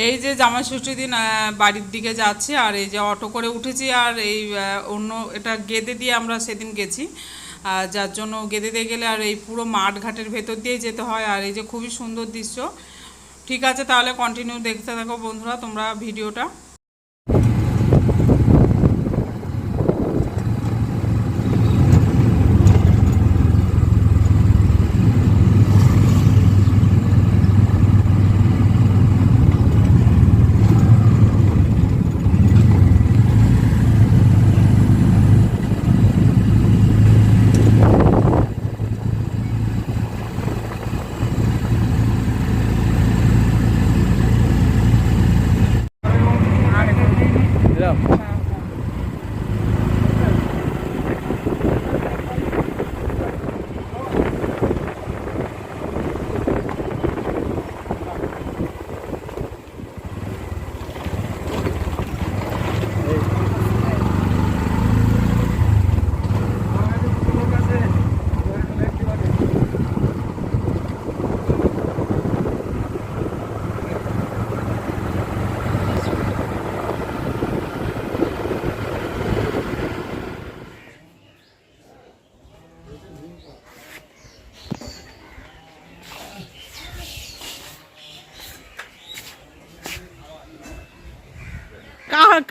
এই যে জামাই ষষ্ঠী দিন বাড়ির দিকে যাচ্ছি আর এই যে অটো করে উঠেছি আর এই অন্য এটা গেদে দিয়ে আমরা সেদিন গেছি। যার জন্য গেদে দিয়ে গেলে আর এই পুরো মাঠ ঘাটের ভেতর দিয়েই যেতে হয় আর এই যে খুবই সুন্দর দৃশ্য। ঠিক আছে, তাহলে কন্টিনিউ দেখতে থাকো বন্ধুরা, তোমরা ভিডিওটা।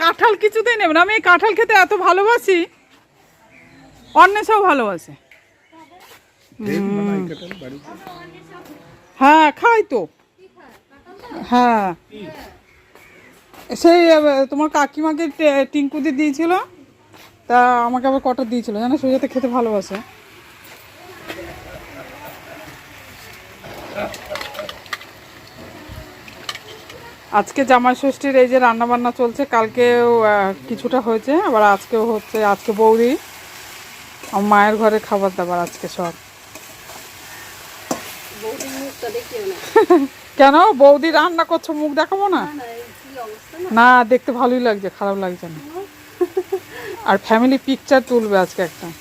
কাঁঠাল কিছুতেই নেব না। আমি এই কাঁঠাল খেতে এত ভালোবাসি। অন্বেষাও ভালোবাসে। হ্যাঁ খাই তো। হ্যাঁ। সেই তোমার কাকিমাকে টিঙ্কুদি দিয়েছিল। তা আমাকে আবার কটা দিয়েছিল জানো? সুজাতে খেতে ভালোবাসে। আজকে জামাই ষষ্ঠীর এই যে রান্না বান্না চলছে কালকেও কিছুটা হয়েছে আবার আজকেও হচ্ছে আজকে বৌরি। আমার মায়ের ঘরে খাবার দাবার আজকে সব। কেন? বৌদি রান্না করছ মুখ দেখাবো না? না দেখতে ভালোই লাগছে খারাপ লাগছে না। আর ফ্যামিলি পিকচার তুলবে আজকে একটা।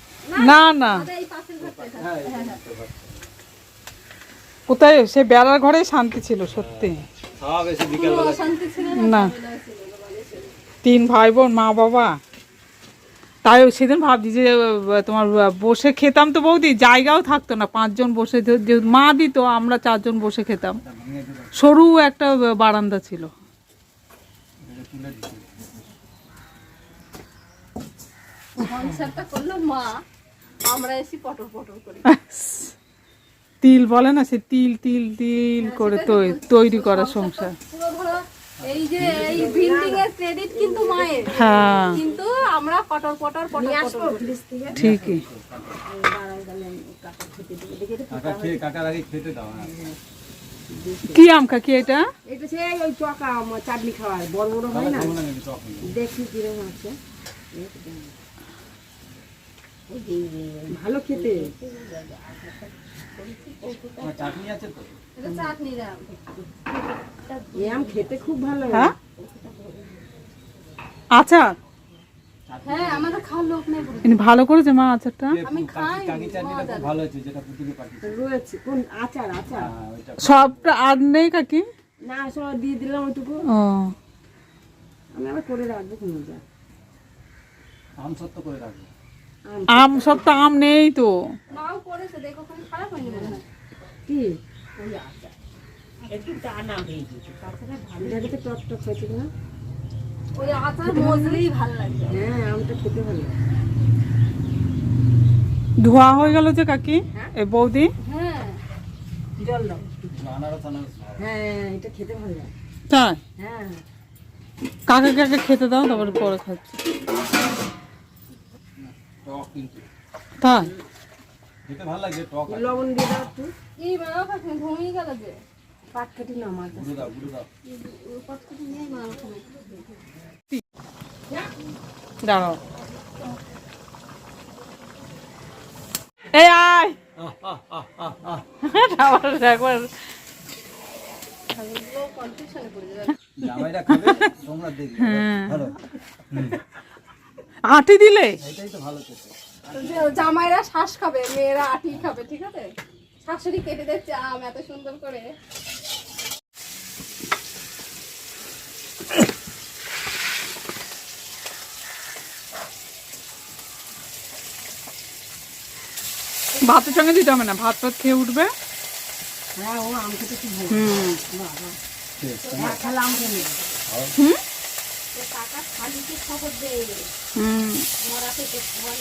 না না। ঘরটায় থাক। হ্যাঁ ঘরটা ঘর। কোথায়? সে বেড়ার ঘরেই শান্তি ছিল সত্যি। সব এসে বিকেল কোনো বেলা অশান্তি ছিল না। তিন ভাই বোন মা বাবা। তাই সেদিন ভাবছি যে তোমার বসে খেতাম তো বৌদি জায়গাও থাকতো না। পাঁচজন বসে মা দিত আমরা চারজন বসে খেতাম। সরু একটা বারান্দা ছিল। সংসারটা করল মা আমরা এসে পটর পটর করি। তিল বলে না সে তিল তিল তিল করে তৈরি করা সংসার। পুরো ধরো এই যে এই বিল্ডিং এর ক্রেডিট কিন্তু মায়ের। হ্যাঁ। কিন্তু আমরা পটর পটর পটর পটর ঠিকই। কাকা খেয়ে কাকার আগে খেতে দাও হ্যাঁ কি আম কাকি এটা? এটা সেই ওই চকা চাটনি খাওয়ার বড় বড় হয় না। দেখি কীরকম আছে। ভালো খেতে। আম খেতে খুব ভালো হ্যাঁ। আচার? হ্যাঁ ভালো করেছে মা আচারটা? আমি খাই কাকি চাটনিটা খুব ভালো হয়েছে যেটা পুতুকে পাঠিয়েছে রয়েছে। কোন আচার আচার? হ্যাঁ সবটা আর নেই কাকি? না সব দিয়ে দিলাম ওইটুকু। আমি আবার করে রাখব কোনো যা আম সত্য করে রাখব। আম সব তো আম নেই তো। হয়। কি? এটাকে তো টক টক হয়েছে না ওই আচার মজলেই ভালো লাগবে হ্যাঁ আমটা খেতে ভালো ধোয়া হয়ে গেল যে কাকি? এ বৌদি? হ্যাঁ। জল দাও। আনারস আনারস ভালো। হ্যাঁ এটা খেতে তাই? হ্যাঁ। কাকে কাকে খেতে দাও তারপরে পরে খাচ্ছি। টক কিন্তু। তাই? খেতে ভালো লাগে টক। লবণ দিয়ে দাও একটু। এই মা কাকিমা ঘুমিয়ে গেল যে। পাট কেটে নাও গুঁড়ো দাও গুঁড়ো দাও। কতটুকু নেই মা দাঁড়াও। এই আয়! একবার। জামাইরা খাবে তোমরা দেখবে। ভালো। আটি দিলে? এটাই তো ভালো খেতে জামাইরা শ্বাস খাবে মেয়েরা আটি খাবে ঠিক আছে? শাশুড়ি কেটে দিচ্ছে আম এত সুন্দর করে। ভাতের সঙ্গে দিতে হবে না ভাত ভাত খেয়ে উঠবে। হ্যাঁ ও আম খেতে খুব ভালো হুম? এক থালা আম খেয়ে নেবে। তো কাকা খালিকে খবর দে। হুম। মরা পেটে ফল।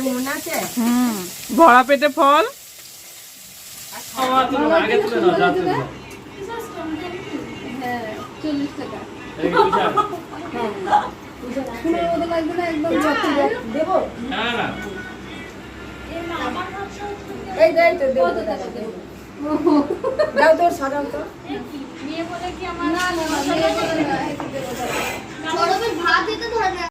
মনে আছে? হুম। ভরা পেটে ফল? হ্যাঁ এই দেয় তো দেবো। কত টাকা দেবো? দাও তোর সাজাও তো। না না না মেয়ে বলে না, এই তো দেবো টাকা।